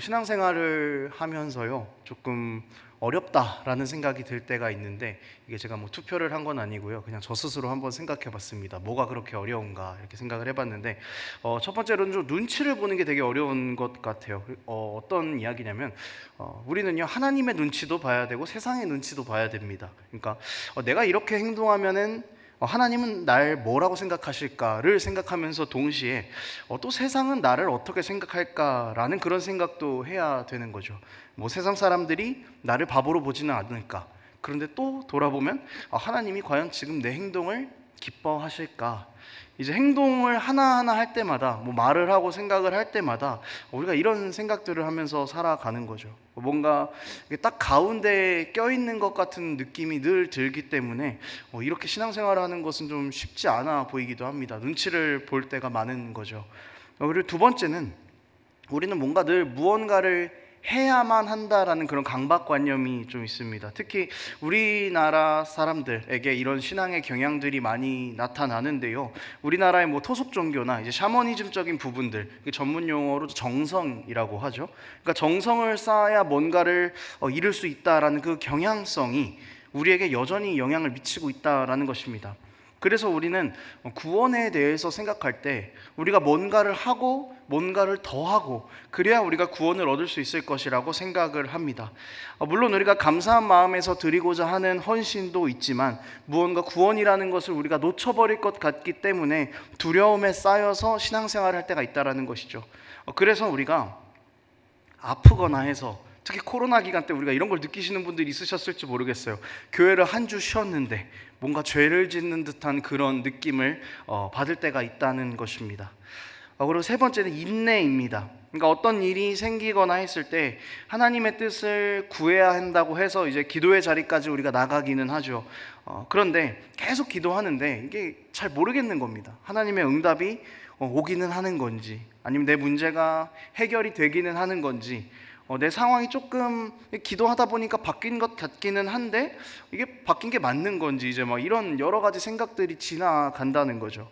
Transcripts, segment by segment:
신앙생활을 하면서요 조금 어렵다라는 생각이 들 때가 있는데 이게 제가 뭐 투표를 한 건 아니고요. 그냥 저 스스로 한번 생각해봤습니다. 뭐가 그렇게 어려운가 이렇게 생각을 해봤는데 어, 첫 번째로는 좀 눈치를 보는 게 되게 어려운 것 같아요. 어, 어떤 이야기냐면 어, 우리는요 하나님의 눈치도 봐야 되고 세상의 눈치도 봐야 됩니다. 그러니까 어, 내가 이렇게 행동하면은 어, 하나님은 날 뭐라고 생각하실까를 생각하면서 동시에 어, 또 세상은 나를 어떻게 생각할까라는 그런 생각도 해야 되는 거죠. 뭐 세상 사람들이 나를 바보로 보지는 않을까. 그런데 또 돌아보면 아, 하나님이 과연 지금 내 행동을 기뻐하실까? 이제 행동을 하나하나 할 때마다 뭐 말을 하고 생각을 할 때마다 우리가 이런 생각들을 하면서 살아가는 거죠. 뭔가 딱 가운데에 껴있는 것 같은 느낌이 늘 들기 때문에 어, 이렇게 신앙생활을 하는 것은 좀 쉽지 않아 보이기도 합니다. 눈치를 볼 때가 많은 거죠. 어, 그리고 두 번째는 우리는 뭔가 늘 무언가를 해야만 한다라는 그런 강박관념이 좀 있습니다. 특히 우리나라 사람들에게 이런 신앙의 경향들이 많이 나타나는데요. 우리나라의 뭐 토속 종교나 이제 샤머니즘적인 부분들, 전문 용어로 정성이라고 하죠. 그러니까 정성을 쌓아야 뭔가를 어, 이룰 수 있다라는 그 경향성이 우리에게 여전히 영향을 미치고 있다라는 것입니다. 그래서 우리는 구원에 대해서 생각할 때 우리가 뭔가를 하고 뭔가를 더 하고 그래야 우리가 구원을 얻을 수 있을 것이라고 생각을 합니다. 어, 물론 우리가 감사한 마음에서 드리고자 하는 헌신도 있지만 무언가 구원이라는 것을 우리가 놓쳐버릴 것 같기 때문에 두려움에 쌓여서 신앙생활을 할 때가 있다라는 것이죠. 어, 그래서 우리가 아프거나 해서 특히 코로나 기간 때 우리가 이런 걸 느끼시는 분들이 있으셨을지 모르겠어요. 교회를 한 주 쉬었는데 뭔가 죄를 짓는 듯한 그런 느낌을 어, 받을 때가 있다는 것입니다. 어, 그리고 세 번째는 인내입니다. 그러니까 어떤 일이 생기거나 했을 때 하나님의 뜻을 구해야 한다고 해서 이제 기도의 자리까지 우리가 나가기는 하죠. 어, 그런데 계속 기도하는데 이게 잘 모르겠는 겁니다. 하나님의 응답이 어, 오기는 하는 건지 아니면 내 문제가 해결이 되기는 하는 건지 어, 내 상황이 조금 기도하다 보니까 바뀐 것 같기는 한데 이게 바뀐 게 맞는 건지 이제 막 이런 여러 가지 생각들이 지나간다는 거죠.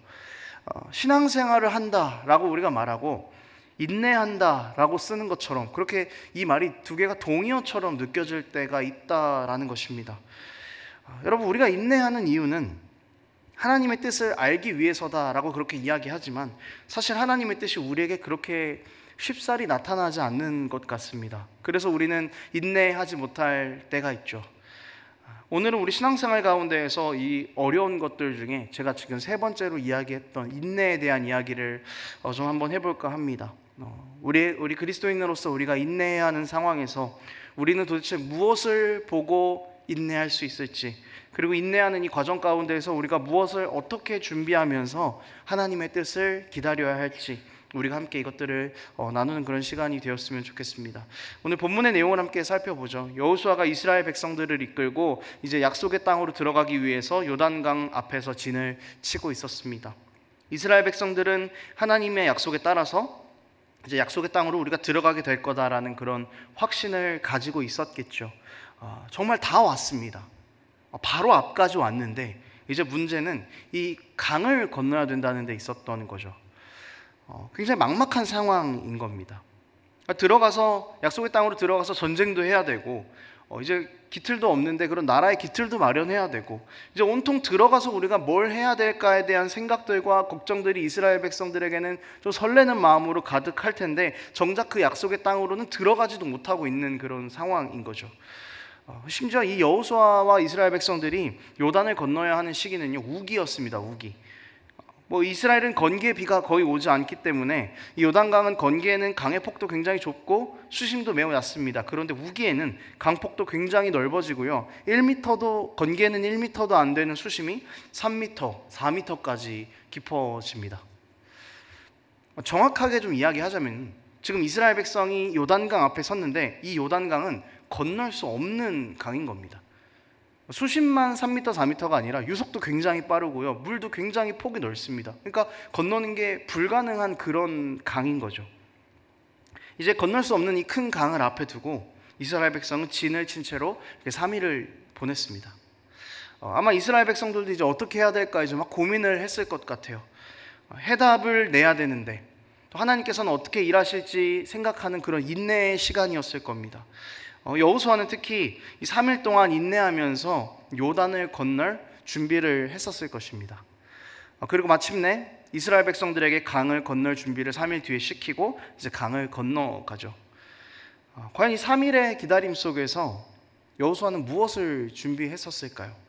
어, 신앙생활을 한다라고 우리가 말하고 인내한다라고 쓰는 것처럼 그렇게 이 말이 두 개가 동의어처럼 느껴질 때가 있다라는 것입니다. 어, 여러분 우리가 인내하는 이유는 하나님의 뜻을 알기 위해서다라고 그렇게 이야기하지만 사실 하나님의 뜻이 우리에게 그렇게 쉽사리 나타나지 않는 것 같습니다. 그래서 우리는 인내하지 못할 때가 있죠. 오늘은 우리 신앙생활 가운데에서 이 어려운 것들 중에 제가 지금 세 번째로 이야기했던 인내에 대한 이야기를 어, 좀 한번 해볼까 합니다. 어, 우리 우리 그리스도인으로서 우리가 인내해야 하는 상황에서 우리는 도대체 무엇을 보고 인내할 수 있을지 그리고 인내하는 이 과정 가운데에서 우리가 무엇을 어떻게 준비하면서 하나님의 뜻을 기다려야 할지 우리가 함께 이것들을 어, 나누는 그런 시간이 되었으면 좋겠습니다. 오늘 본문의 내용을 함께 살펴보죠. 여호수아가 이스라엘 백성들을 이끌고 이제 약속의 땅으로 들어가기 위해서 요단강 앞에서 진을 치고 있었습니다. 이스라엘 백성들은 하나님의 약속에 따라서 이제 약속의 땅으로 우리가 들어가게 될 거다라는 그런 확신을 가지고 있었겠죠. 어, 정말 다 왔습니다. 어, 바로 앞까지 왔는데 이제 문제는 이 강을 건너야 된다는 데 있었던 거죠. 어, 굉장히 막막한 상황인 겁니다. 그러니까 들어가서 약속의 땅으로 들어가서 전쟁도 해야 되고 어, 이제 기틀도 없는데 그런 나라의 기틀도 마련해야 되고 이제 온통 들어가서 우리가 뭘 해야 될까에 대한 생각들과 걱정들이 이스라엘 백성들에게는 좀 설레는 마음으로 가득할 텐데 정작 그 약속의 땅으로는 들어가지도 못하고 있는 그런 상황인 거죠. 어, 심지어 이 여호수아와 이스라엘 백성들이 요단을 건너야 하는 시기는요 우기였습니다. 우기. 뭐 이스라엘은 건기에 비가 거의 오지 않기 때문에 이 요단강은 건기에는 강의 폭도 굉장히 좁고 수심도 매우 얕습니다. 그런데 우기에는 강폭도 굉장히 넓어지고요. 1m도 건기에는 1m도 안 되는 수심이 3m, 4m까지 깊어집니다. 정확하게 좀 이야기하자면 지금 이스라엘 백성이 요단강 앞에 섰는데 이 요단강은 건널 수 없는 강인 겁니다. 수십만 3m, 4m가 아니라 유속도 굉장히 빠르고요. 물도 굉장히 폭이 넓습니다. 그러니까 건너는 게 불가능한 그런 강인 거죠. 이제 건널 수 없는 이 큰 강을 앞에 두고 이스라엘 백성은 진을 친 채로 3일을 보냈습니다. 어, 아마 이스라엘 백성들도 이제 어떻게 해야 될까 이제 막 고민을 했을 것 같아요. 어, 해답을 내야 되는데 또 하나님께서는 어떻게 일하실지 생각하는 그런 인내의 시간이었을 겁니다. 어, 여호수아는 특히 이 3일 동안 인내하면서 요단을 건널 준비를 했었을 것입니다. 어, 그리고 마침내 이스라엘 백성들에게 강을 건널 준비를 3일 뒤에 시키고 이제 강을 건너가죠. 어, 과연 이 3일의 기다림 속에서 여호수아는 무엇을 준비했었을까요?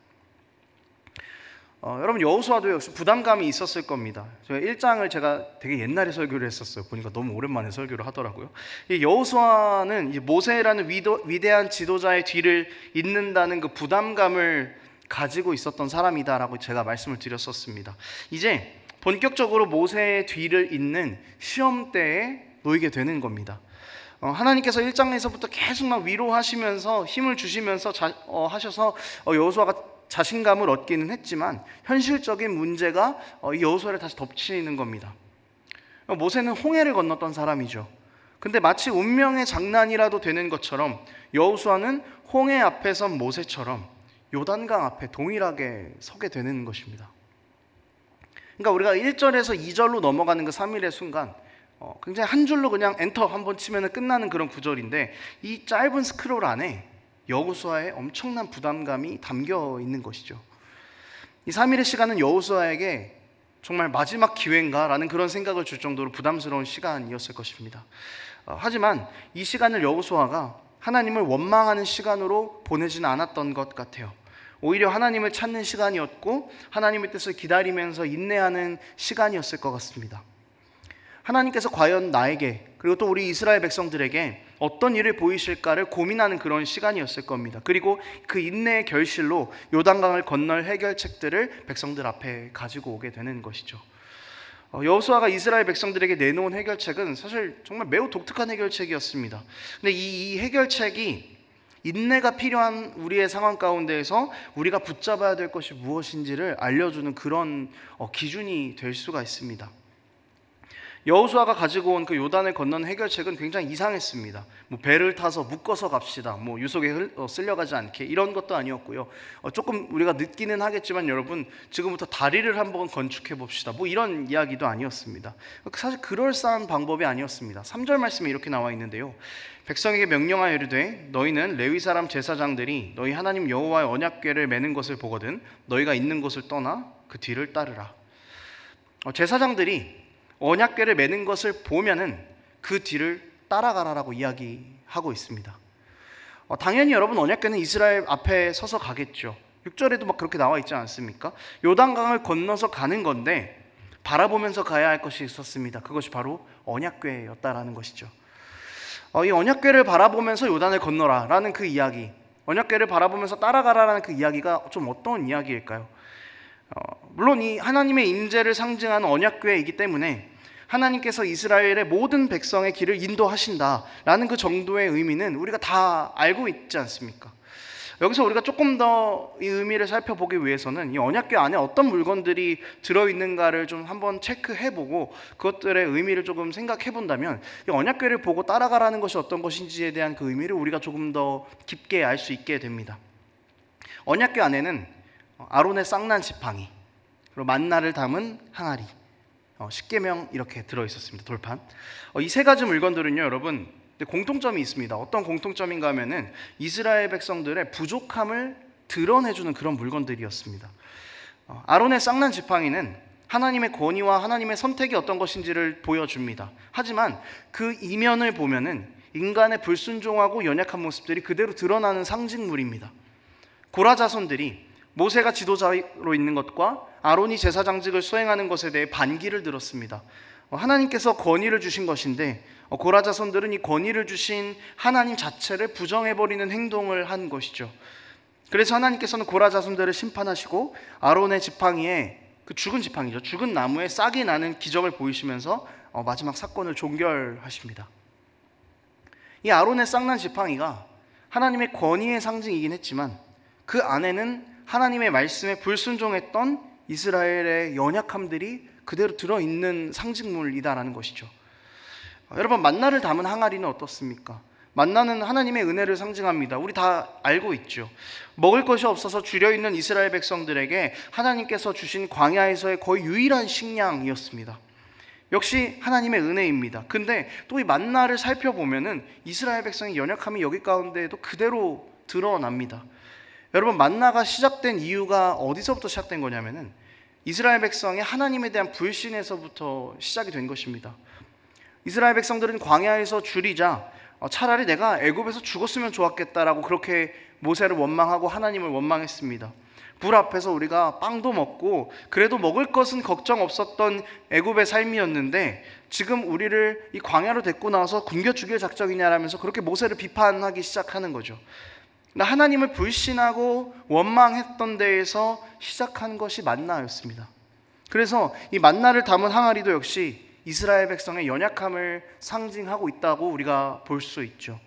어, 여러분 여호수아도 역시 부담감이 있었을 겁니다. 제가 1장을 제가 되게 옛날에 설교를 했었어요. 보니까 너무 오랜만에 설교를 하더라고요. 이 여호수아는 이 모세라는 위도, 위대한 지도자의 뒤를 잇는다는 그 부담감을 가지고 있었던 사람이다라고 제가 말씀을 드렸었습니다. 이제 본격적으로 모세의 뒤를 잇는 시험대에 놓이게 되는 겁니다. 어, 하나님께서 1장에서부터 계속 막 위로하시면서 힘을 주시면서 자, 어, 하셔서 어, 여호수아가 자신감을 얻기는 했지만 현실적인 문제가 어, 이 여호수아를 다시 덮치는 겁니다. 어, 모세는 홍해를 건넜던 사람이죠. 근데 마치 운명의 장난이라도 되는 것처럼 여호수아는 홍해 앞에 선 모세처럼 요단강 앞에 동일하게 서게 되는 것입니다. 그러니까 우리가 1절에서 2절로 넘어가는 그 3일의 순간 어, 굉장히 한 줄로 그냥 엔터 한번 치면 끝나는 그런 구절인데 이 짧은 스크롤 안에 여호수아의 엄청난 부담감이 담겨 있는 것이죠. 이 3일의 시간은 여호수아에게 정말 마지막 기회인가라는 그런 생각을 줄 정도로 부담스러운 시간이었을 것입니다. 어, 하지만 이 시간을 여호수아가 하나님을 원망하는 시간으로 보내지는 않았던 것 같아요. 오히려 하나님을 찾는 시간이었고 하나님의 뜻을 기다리면서 인내하는 시간이었을 것 같습니다. 하나님께서 과연 나에게 그리고 또 우리 이스라엘 백성들에게 어떤 일을 보이실까를 고민하는 그런 시간이었을 겁니다. 그리고 그 인내의 결실로 요단강을 건널 해결책들을 백성들 앞에 가지고 오게 되는 것이죠. 어, 여호수아가 이스라엘 백성들에게 내놓은 해결책은 사실 정말 매우 독특한 해결책이었습니다. 근데 이, 이 해결책이 인내가 필요한 우리의 상황 가운데에서 우리가 붙잡아야 될 것이 무엇인지를 알려주는 그런 어, 기준이 될 수가 있습니다. 여호수아가 가지고 온 그 요단을 건넌 해결책은 굉장히 이상했습니다. 뭐 배를 타서 묶어서 갑시다. 뭐 유속에 흘, 어, 쓸려가지 않게 이런 것도 아니었고요. 어, 조금 우리가 늦기는 하겠지만 여러분 지금부터 다리를 한번 건축해 봅시다. 뭐 이런 이야기도 아니었습니다. 사실 그럴싸한 방법이 아니었습니다. 3절 말씀에 이렇게 나와 있는데요. 백성에게 명령하여 이르되 너희는 레위 사람 제사장들이 너희 하나님 여호와의 언약궤를 매는 것을 보거든 너희가 있는 곳을 떠나 그 뒤를 따르라. 어, 제사장들이 언약궤를 매는 것을 보면은 그 뒤를 따라가라라고 이야기하고 있습니다. 어, 당연히 여러분 언약궤는 이스라엘 앞에 서서 가겠죠. 6절에도 막 그렇게 나와 있지 않습니까? 요단강을 건너서 가는 건데 바라보면서 가야 할 것이 있었습니다. 그것이 바로 언약궤였다라는 것이죠. 어, 이 언약궤를 바라보면서 요단을 건너라라는 그 이야기, 언약궤를 바라보면서 따라가라라는 그 이야기가 좀 어떤 이야기일까요? 어, 물론 이 하나님의 임재를 상징하는 언약궤이기 때문에 하나님께서 이스라엘의 모든 백성의 길을 인도하신다라는 그 정도의 의미는 우리가 다 알고 있지 않습니까? 여기서 우리가 조금 더 이 의미를 살펴보기 위해서는 이 언약궤 안에 어떤 물건들이 들어 있는가를 좀 한번 체크해 보고 그것들의 의미를 조금 생각해 본다면 이 언약궤를 보고 따라가라는 것이 어떤 것인지에 대한 그 의미를 우리가 조금 더 깊게 알 수 있게 됩니다. 언약궤 안에는 아론의 쌍난 지팡이 그리고 만나를 담은 항아리 어, 십계명 이렇게 들어 있었습니다. 돌판. 어, 이세 가지 물건들은요, 여러분 공통점이 있습니다. 어떤 공통점인가 하면은 이스라엘 백성들의 부족함을 드러내주는 그런 물건들이었습니다. 어, 아론의 쌍난 지팡이는 하나님의 권위와 하나님의 선택이 어떤 것인지를 보여줍니다. 하지만 그 이면을 보면은 인간의 불순종하고 연약한 모습들이 그대로 드러나는 상징물입니다. 고라 자손들이 모세가 지도자로 있는 것과 아론이 제사장직을 수행하는 것에 대해 반기를 들었습니다. 어, 하나님께서 권위를 주신 것인데 어, 고라 자손들은 이 권위를 주신 하나님 자체를 부정해 버리는 행동을 한 것이죠. 그래서 하나님께서는 고라 자손들을 심판하시고 아론의 지팡이에 그 죽은 지팡이죠. 죽은 나무에 싹이 나는 기적을 보이시면서 어, 마지막 사건을 종결하십니다. 이 아론의 쌍난 지팡이가 하나님의 권위의 상징이긴 했지만 그 안에는 하나님의 말씀에 불순종했던 이스라엘의 연약함들이 그대로 들어있는 상징물이다라는 것이죠. 어, 여러분 만나를 담은 항아리는 어떻습니까? 만나는 하나님의 은혜를 상징합니다. 우리 다 알고 있죠. 먹을 것이 없어서 줄여 있는 이스라엘 백성들에게 하나님께서 주신 광야에서의 거의 유일한 식량이었습니다. 역시 하나님의 은혜입니다. 근데 또 이 만나를 살펴보면은 이스라엘 백성의 연약함이 여기 가운데에도 그대로 드러납니다. 여러분 만나가 시작된 이유가 어디서부터 시작된 거냐면은 이스라엘 백성의 하나님에 대한 불신에서부터 시작이 된 것입니다. 이스라엘 백성들은 광야에서 줄이자 어, 차라리 내가 애굽에서 죽었으면 좋았겠다라고 그렇게 모세를 원망하고 하나님을 원망했습니다. 불 앞에서 우리가 빵도 먹고 그래도 먹을 것은 걱정 없었던 애굽의 삶이었는데 지금 우리를 이 광야로 데리고 나와서 굶겨 죽일 작정이냐라면서 그렇게 모세를 비판하기 시작하는 거죠. 하나님을 불신하고 원망했던 데에서 시작한 것이 만나였습니다. 그래서 이 만나를 담은 항아리도 역시 이스라엘 백성의 연약함을 상징하고 있다고 우리가 볼 수 있죠.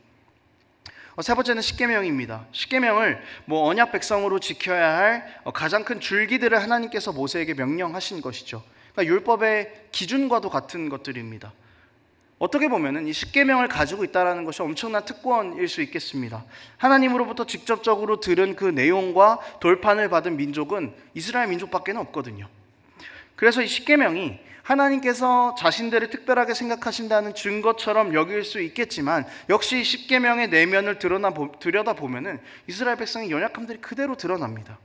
어, 세 번째는 십계명입니다. 십계명을 뭐 언약 백성으로 지켜야 할 어, 가장 큰 줄기들을 하나님께서 모세에게 명령하신 것이죠. 그러니까 율법의 기준과도 같은 것들입니다. 어떻게 보면은 이 십계명을 가지고 있다라는 것이 엄청난 특권일 수 있겠습니다. 하나님으로부터 직접적으로 들은 그 내용과 돌판을 받은 민족은 이스라엘 민족밖에는 없거든요. 그래서 이 십계명이 하나님께서 자신들을 특별하게 생각하신다는 증거처럼 여길 수 있겠지만 역시 십계명의 내면을 드러나 들여다 보면은 이스라엘 백성의 연약함들이 그대로 드러납니다.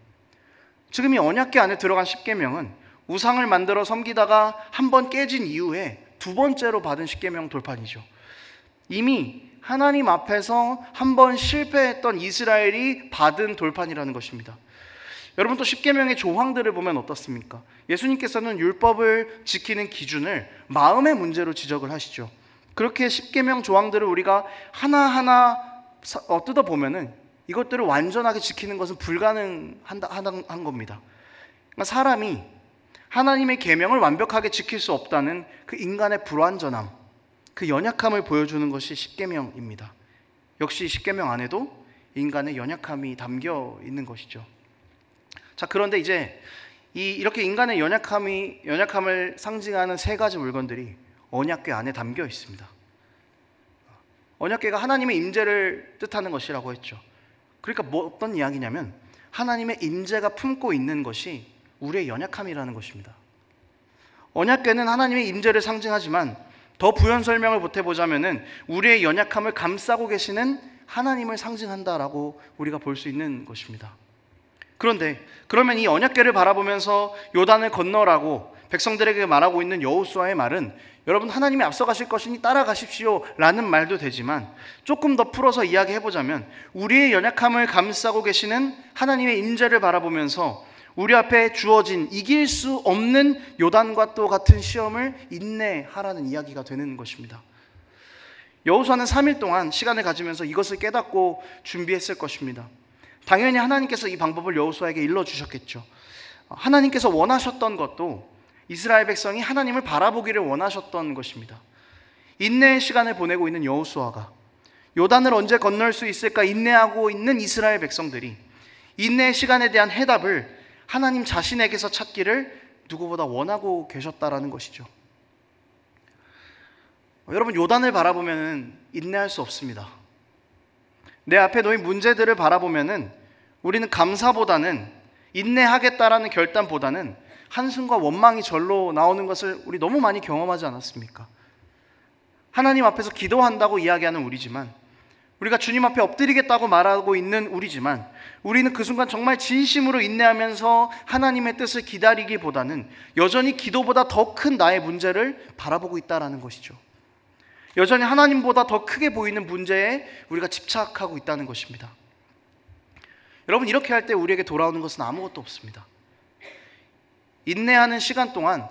지금 이 언약궤 안에 들어간 십계명은 우상을 만들어 섬기다가 한 번 깨진 이후에 두 번째로 받은 십계명 돌판이죠. 이미 하나님 앞에서 한 번 실패했던 이스라엘이 받은 돌판이라는 것입니다. 여러분 또 십계명의 조항들을 보면 어떻습니까? 예수님께서는 율법을 지키는 기준을 마음의 문제로 지적을 하시죠. 그렇게 십계명 조항들을 우리가 하나하나 어, 뜯어 보면은 이것들을 완전하게 지키는 것은 불가능한 겁니다. 그러니까 사람이 하나님의 계명을 완벽하게 지킬 수 없다는 그 인간의 불완전함, 그 연약함을 보여주는 것이 십계명입니다. 역시 십계명 안에도 인간의 연약함이 담겨 있는 것이죠. 자, 그런데 이제 이 이렇게 인간의 연약함이 연약함을 상징하는 세 가지 물건들이 언약궤 안에 담겨 있습니다. 언약궤가 하나님의 임재를 뜻하는 것이라고 했죠. 그러니까 뭐 어떤 이야기냐면 하나님의 임재가 품고 있는 것이 우리의 연약함이라는 것입니다. 언약궤는 하나님의 임재를 상징하지만 더 부연 설명을 보태 보자면은 우리의 연약함을 감싸고 계시는 하나님을 상징한다라고 우리가 볼 수 있는 것입니다. 그런데 그러면 이 언약궤를 바라보면서 요단을 건너라고 백성들에게 말하고 있는 여호수아의 말은 여러분 하나님이 앞서가실 것이니 따라가십시오라는 말도 되지만 조금 더 풀어서 이야기해 보자면 우리의 연약함을 감싸고 계시는 하나님의 임재를 바라보면서 우리 앞에 주어진 이길 수 없는 요단과 또 같은 시험을 인내하라는 이야기가 되는 것입니다. 여호수아는 3일 동안 시간을 가지면서 이것을 깨닫고 준비했을 것입니다. 당연히 하나님께서 이 방법을 여호수아에게 일러 주셨겠죠. 하나님께서 원하셨던 것도 이스라엘 백성이 하나님을 바라보기를 원하셨던 것입니다. 인내의 시간을 보내고 있는 여호수아가 요단을 언제 건널 수 있을까 인내하고 있는 이스라엘 백성들이 인내의 시간에 대한 해답을 하나님 자신에게서 찾기를 누구보다 원하고 계셨다라는 것이죠. 여러분 요단을 바라보면 인내할 수 없습니다. 내 앞에 놓인 문제들을 바라보면은 우리는 감사보다는 인내하겠다라는 결단보다는 한숨과 원망이 절로 나오는 것을 우리 너무 많이 경험하지 않았습니까? 하나님 앞에서 기도한다고 이야기하는 우리지만 우리가 주님 앞에 엎드리겠다고 말하고 있는 우리지만 우리는 그 순간 정말 진심으로 인내하면서 하나님의 뜻을 기다리기보다는 여전히 기도보다 더 큰 나의 문제를 바라보고 있다라는 것이죠. 여전히 하나님보다 더 크게 보이는 문제에 우리가 집착하고 있다는 것입니다. 여러분 이렇게 할 때 우리에게 돌아오는 것은 아무것도 없습니다. 인내하는 시간 동안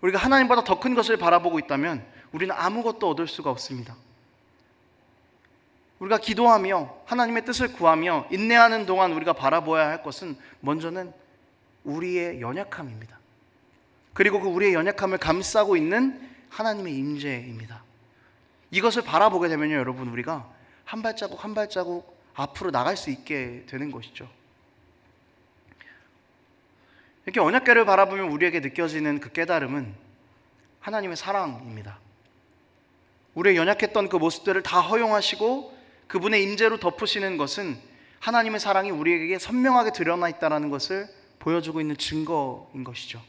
우리가 하나님보다 더 큰 것을 바라보고 있다면 우리는 아무것도 얻을 수가 없습니다. 우리가 기도하며 하나님의 뜻을 구하며 인내하는 동안 우리가 바라보아야 할 것은 먼저는 우리의 연약함입니다. 그리고 그 우리의 연약함을 감싸고 있는 하나님의 임재입니다. 이것을 바라보게 되면요, 여러분, 우리가 한 발자국 한 발자국 앞으로 나갈 수 있게 되는 것이죠. 이렇게 언약궤를 바라보면 우리에게 느껴지는 그 깨달음은 하나님의 사랑입니다. 우리의 연약했던 그 모습들을 다 허용하시고 그분의 임재로 덮으시는 것은 하나님의 사랑이 우리에게 선명하게 드러나 있다는 것을 보여주고 있는 증거인 것이죠.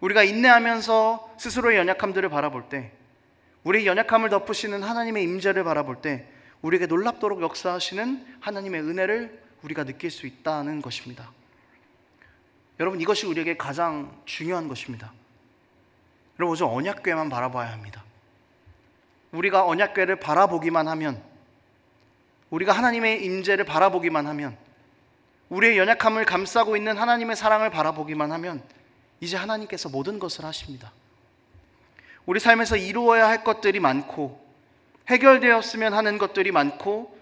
우리가 인내하면서 스스로의 연약함들을 바라볼 때, 우리의 연약함을 덮으시는 하나님의 임재를 바라볼 때, 우리에게 놀랍도록 역사하시는 하나님의 은혜를 우리가 느낄 수 있다는 것입니다. 여러분 이것이 우리에게 가장 중요한 것입니다. 여러분 오직 언약궤만 바라봐야 합니다. 우리가 언약궤를 바라보기만 하면 우리가 하나님의 임재를 바라보기만 하면 우리의 연약함을 감싸고 있는 하나님의 사랑을 바라보기만 하면 이제 하나님께서 모든 것을 하십니다. 우리 삶에서 이루어야 할 것들이 많고 해결되었으면 하는 것들이 많고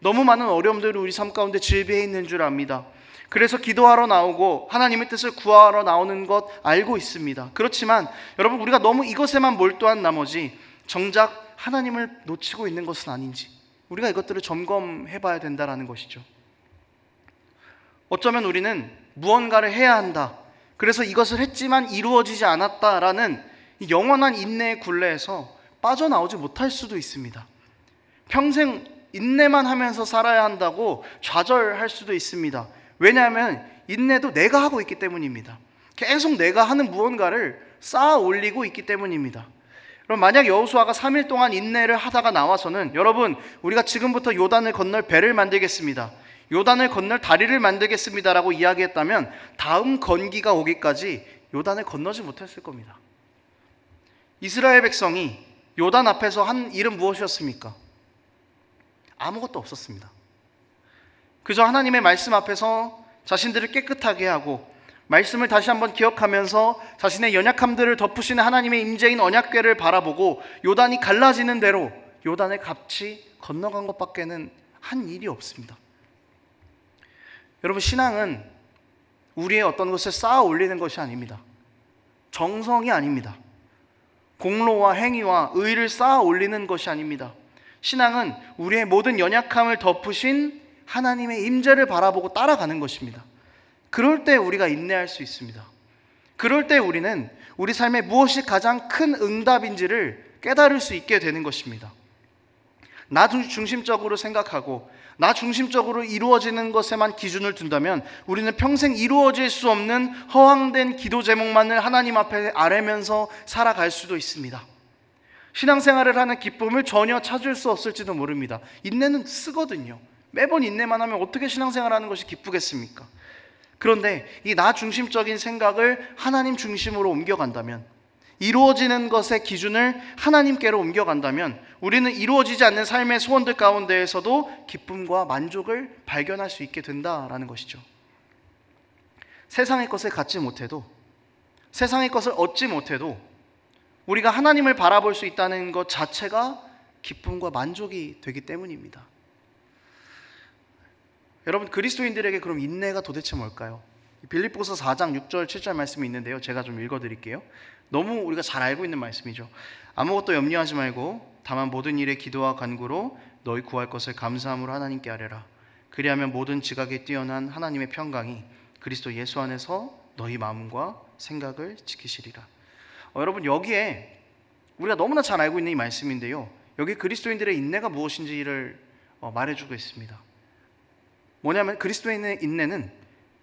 너무 많은 어려움들이 우리 삶 가운데 질비해 있는 줄 압니다. 그래서 기도하러 나오고 하나님의 뜻을 구하러 나오는 것 알고 있습니다. 그렇지만 여러분 우리가 너무 이것에만 몰두한 나머지 정작 하나님을 놓치고 있는 것은 아닌지 우리가 이것들을 점검해 봐야 된다라는 것이죠. 어쩌면 우리는 무언가를 해야 한다. 그래서 이것을 했지만 이루어지지 않았다라는 이 영원한 인내의 굴레에서 빠져나오지 못할 수도 있습니다. 평생 인내만 하면서 살아야 한다고 좌절할 수도 있습니다. 왜냐하면 인내도 내가 하고 있기 때문입니다. 계속 내가 하는 무언가를 쌓아 올리고 있기 때문입니다. 그럼 만약 여호수아가 3일 동안 인내를 하다가 나와서는 여러분 우리가 지금부터 요단을 건널 배를 만들겠습니다. 요단을 건널 다리를 만들겠습니다라고 이야기했다면 다음 건기가 오기까지 요단을 건너지 못했을 겁니다. 이스라엘 백성이 요단 앞에서 한 일은 무엇이었습니까? 아무것도 없었습니다. 그저 하나님의 말씀 앞에서 자신들을 깨끗하게 하고 말씀을 다시 한번 기억하면서 자신의 연약함들을 덮으시는 하나님의 임재인 언약궤를 바라보고 요단이 갈라지는 대로 요단을 같이 건너간 것밖에는 한 일이 없습니다. 여러분 신앙은 우리의 어떤 것을 쌓아 올리는 것이 아닙니다. 정성이 아닙니다. 공로와 행위와 의를 쌓아 올리는 것이 아닙니다. 신앙은 우리의 모든 연약함을 덮으신 하나님의 임재를 바라보고 따라가는 것입니다. 그럴 때 우리가 인내할 수 있습니다. 그럴 때 우리는 우리 삶에 무엇이 가장 큰 응답인지를 깨달을 수 있게 되는 것입니다. 나 중심적으로 생각하고 나 중심적으로 이루어지는 것에만 기준을 둔다면 우리는 평생 이루어질 수 없는 허황된 기도 제목만을 하나님 앞에 아뢰면서 살아갈 수도 있습니다. 신앙생활을 하는 기쁨을 전혀 찾을 수 없을지도 모릅니다. 인내는 쓰거든요. 매번 인내만 하면 어떻게 신앙생활 하는 것이 기쁘겠습니까? 그런데 이 나 중심적인 생각을 하나님 중심으로 옮겨간다면 이루어지는 것의 기준을 하나님께로 옮겨간다면 우리는 이루어지지 않는 삶의 소원들 가운데에서도 기쁨과 만족을 발견할 수 있게 된다라는 것이죠. 세상의 것을 갖지 못해도 세상의 것을 얻지 못해도 우리가 하나님을 바라볼 수 있다는 것 자체가 기쁨과 만족이 되기 때문입니다. 여러분 그리스도인들에게 그럼 인내가 도대체 뭘까요? 빌립보서 4장 6절 7절 말씀이 있는데요. 제가 좀 읽어 드릴게요. 너무 우리가 잘 알고 있는 말씀이죠. 아무것도 염려하지 말고 다만 모든 일에 기도와 간구로 너희 구할 것을 감사함으로 하나님께 아뢰라. 그리하면 모든 지각에 뛰어난 하나님의 평강이 그리스도 예수 안에서 너희 마음과 생각을 지키시리라. 어, 여러분 여기에 우리가 너무나 잘 알고 있는 이 말씀인데요. 여기 그리스도인들의 인내가 무엇인지를 어, 말해주고 있습니다. 뭐냐면 그리스도인의 인내는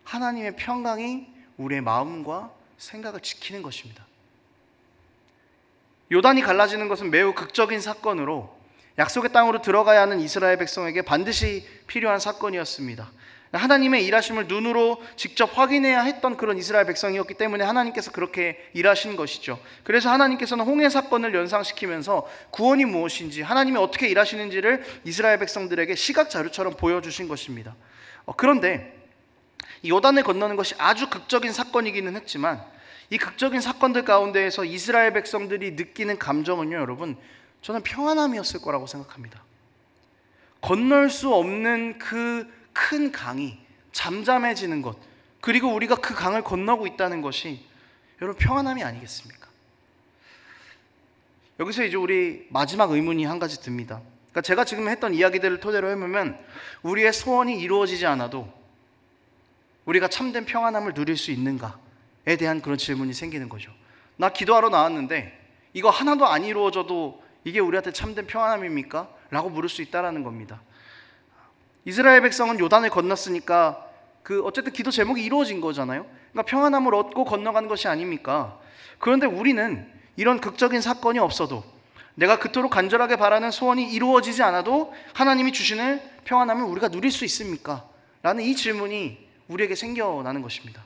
하나님의 평강이 우리의 마음과 생각을 지키는 것입니다. 요단이 갈라지는 것은 매우 극적인 사건으로 약속의 땅으로 들어가야 하는 이스라엘 백성에게 반드시 필요한 사건이었습니다. 하나님의 일하심을 눈으로 직접 확인해야 했던 그런 이스라엘 백성이었기 때문에 하나님께서 그렇게 일하신 것이죠. 그래서 하나님께서는 홍해 사건을 연상시키면서 구원이 무엇인지 하나님이 어떻게 일하시는지를 이스라엘 백성들에게 시각 자료처럼 보여주신 것입니다. 어, 그런데 요단을 건너는 것이 아주 극적인 사건이기는 했지만 이 극적인 사건들 가운데에서 이스라엘 백성들이 느끼는 감정은요, 여러분, 저는 평안함이었을 거라고 생각합니다. 건널 수 없는 그 큰 강이 잠잠해지는 것, 그리고 우리가 그 강을 건너고 있다는 것이 여러분 평안함이 아니겠습니까? 여기서 이제 우리 마지막 의문이 한 가지 듭니다. 그러니까 제가 지금 했던 이야기들을 토대로 해보면 우리의 소원이 이루어지지 않아도 우리가 참된 평안함을 누릴 수 있는가에 대한 그런 질문이 생기는 거죠. 나 기도하러 나왔는데 이거 하나도 안 이루어져도 이게 우리한테 참된 평안함입니까? 라고 물을 수 있다라는 겁니다. 이스라엘 백성은 요단을 건넜으니까 그 어쨌든 기도 제목이 이루어진 거잖아요. 그러니까 평안함을 얻고 건너간 것이 아닙니까? 그런데 우리는 이런 극적인 사건이 없어도 내가 그토록 간절하게 바라는 소원이 이루어지지 않아도 하나님이 주시는 평안함을 우리가 누릴 수 있습니까? 라는 이 질문이 우리에게 생겨나는 것입니다.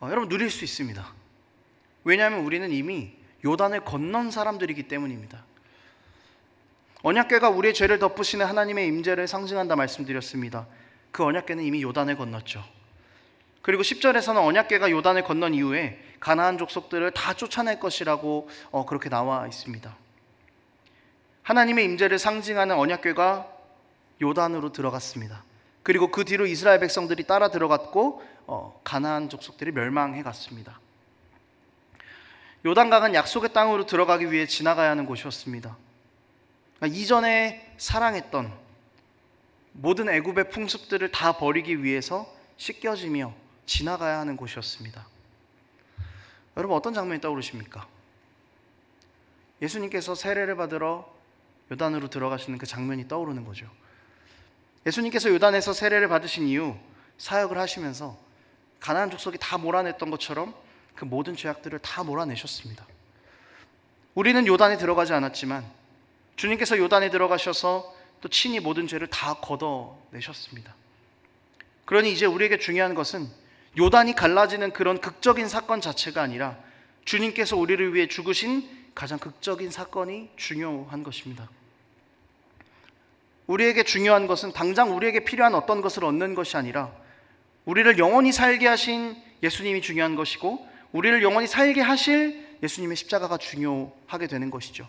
어, 여러분 누릴 수 있습니다. 왜냐하면 우리는 이미 요단을 건넌 사람들이기 때문입니다. 언약궤가 우리의 죄를 덮으시는 하나님의 임재를 상징한다 말씀드렸습니다. 그 언약궤는 이미 요단을 건넜죠. 그리고 10절에서는 언약궤가 요단을 건넌 이후에 가나안 족속들을 다 쫓아낼 것이라고 어, 그렇게 나와 있습니다. 하나님의 임재를 상징하는 언약궤가 요단으로 들어갔습니다. 그리고 그 뒤로 이스라엘 백성들이 따라 들어갔고 어, 가나안 족속들이 멸망해 갔습니다. 요단강은 약속의 땅으로 들어가기 위해 지나가야 하는 곳이었습니다. 그러니까 이전에 사랑했던 모든 애굽의 풍습들을 다 버리기 위해서 씻겨지며 지나가야 하는 곳이었습니다. 여러분 어떤 장면이 떠오르십니까? 예수님께서 세례를 받으러 요단으로 들어가시는 그 장면이 떠오르는 거죠. 예수님께서 요단에서 세례를 받으신 이후 사역을 하시면서 가나안 족속이 다 몰아냈던 것처럼 그 모든 죄악들을 다 몰아내셨습니다. 우리는 요단에 들어가지 않았지만 주님께서 요단에 들어가셔서 또 친히 모든 죄를 다 걷어내셨습니다. 그러니 이제 우리에게 중요한 것은 요단이 갈라지는 그런 극적인 사건 자체가 아니라 주님께서 우리를 위해 죽으신 가장 극적인 사건이 중요한 것입니다. 우리에게 중요한 것은 당장 우리에게 필요한 어떤 것을 얻는 것이 아니라 우리를 영원히 살게 하신 예수님이 중요한 것이고 우리를 영원히 살게 하실 예수님의 십자가가 중요하게 되는 것이죠.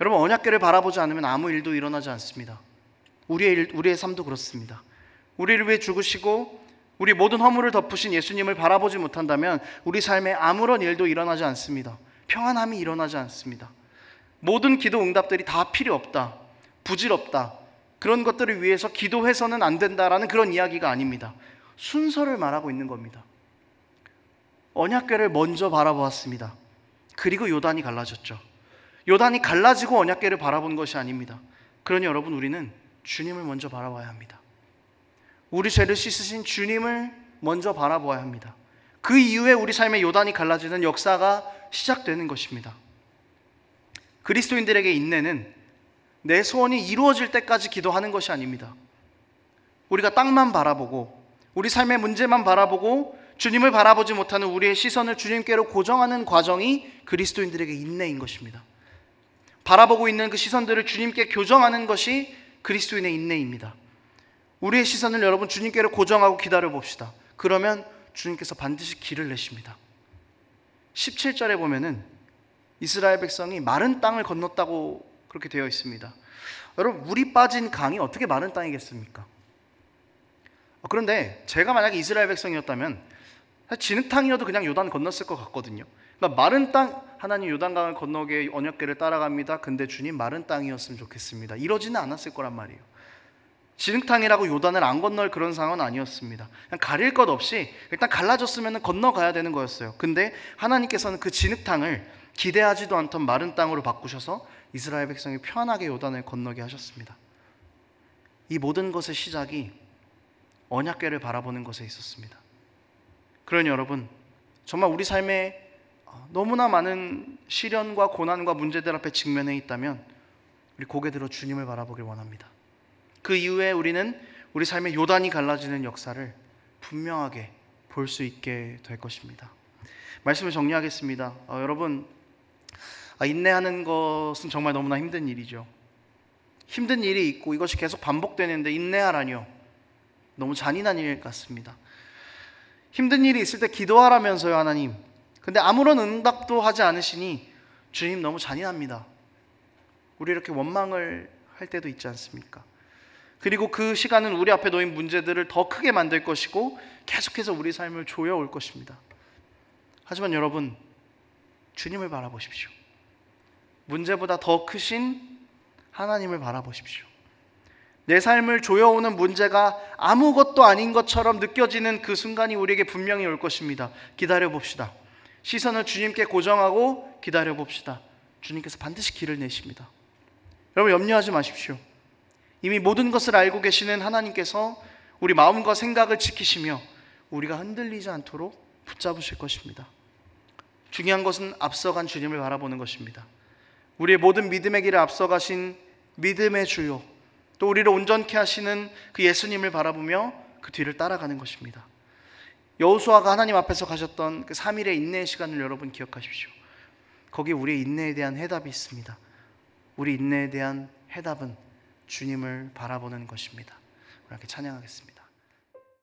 여러분 언약궤를 바라보지 않으면 아무 일도 일어나지 않습니다. 우리의 일, 우리의 삶도 그렇습니다. 우리를 위해 죽으시고 우리 모든 허물을 덮으신 예수님을 바라보지 못한다면 우리 삶에 아무런 일도 일어나지 않습니다. 평안함이 일어나지 않습니다. 모든 기도 응답들이 다 필요 없다. 부질없다. 그런 것들을 위해서 기도해서는 안 된다라는 그런 이야기가 아닙니다. 순서를 말하고 있는 겁니다. 언약궤를 먼저 바라보았습니다. 그리고 요단이 갈라졌죠. 요단이 갈라지고 언약궤를 바라본 것이 아닙니다. 그러니 여러분 우리는 주님을 먼저 바라봐야 합니다. 우리 죄를 씻으신 주님을 먼저 바라보아야 합니다. 그 이후에 우리 삶의 요단이 갈라지는 역사가 시작되는 것입니다. 그리스도인들에게 인내는 내 소원이 이루어질 때까지 기도하는 것이 아닙니다. 우리가 땅만 바라보고 우리 삶의 문제만 바라보고 주님을 바라보지 못하는 우리의 시선을 주님께로 고정하는 과정이 그리스도인들에게 인내인 것입니다. 바라보고 있는 그 시선들을 주님께 교정하는 것이 그리스도인의 인내입니다. 우리의 시선을 여러분 주님께로 고정하고 기다려 봅시다. 그러면 주님께서 반드시 길을 내십니다. 17절에 보면은 이스라엘 백성이 마른 땅을 건넜다고 그렇게 되어 있습니다. 여러분, 물이 빠진 강이 어떻게 마른 땅이겠습니까? 어, 그런데 제가 만약에 이스라엘 백성이었다면 진흙탕이어도 그냥 요단 건넜을 것 같거든요. 그러니까 마른 땅 하나님 요단강을 건너게 언약궤를 따라갑니다. 근데 주님 마른 땅이었으면 좋겠습니다. 이러지는 않았을 거란 말이에요. 진흙탕이라고 요단을 안 건널 그런 상황은 아니었습니다. 그냥 가릴 것 없이 일단 갈라졌으면 건너가야 되는 거였어요. 근데 하나님께서는 그 진흙탕을 기대하지도 않던 마른 땅으로 바꾸셔서 이스라엘 백성이 편하게 요단을 건너게 하셨습니다. 이 모든 것의 시작이 언약궤를 바라보는 것에 있었습니다. 그러니 여러분, 정말 우리 삶에 너무나 많은 시련과 고난과 문제들 앞에 직면해 있다면 우리 고개 들어 주님을 바라보길 원합니다. 그 이후에 우리는 우리 삶의 요단이 갈라지는 역사를 분명하게 볼 수 있게 될 것입니다. 말씀을 정리하겠습니다. 어, 여러분, 아, 인내하는 것은 정말 너무나 힘든 일이죠. 힘든 일이 있고 이것이 계속 반복되는데 인내하라니요. 너무 잔인한 일 같습니다. 힘든 일이 있을 때 기도하라면서요, 하나님. 근데 아무런 응답도 하지 않으시니 주님 너무 잔인합니다. 우리 이렇게 원망을 할 때도 있지 않습니까? 그리고 그 시간은 우리 앞에 놓인 문제들을 더 크게 만들 것이고 계속해서 우리 삶을 조여올 것입니다. 하지만 여러분, 주님을 바라보십시오. 문제보다 더 크신 하나님을 바라보십시오. 내 삶을 조여오는 문제가 아무것도 아닌 것처럼 느껴지는 그 순간이 우리에게 분명히 올 것입니다. 기다려 봅시다. 시선을 주님께 고정하고 기다려 봅시다. 주님께서 반드시 길을 내십니다. 여러분 염려하지 마십시오. 이미 모든 것을 알고 계시는 하나님께서 우리 마음과 생각을 지키시며 우리가 흔들리지 않도록 붙잡으실 것입니다. 중요한 것은 앞서간 주님을 바라보는 것입니다. 우리의 모든 믿음의 길을 앞서가신 믿음의 주요 또 우리를 온전케 하시는 그 예수님을 바라보며 그 뒤를 따라가는 것입니다. 여호수아가 하나님 앞에서 가셨던 그 3일의 인내의 시간을 여러분 기억하십시오. 거기 우리의 인내에 대한 해답이 있습니다. 우리 인내에 대한 해답은 주님을 바라보는 것입니다. 함께 찬양하겠습니다.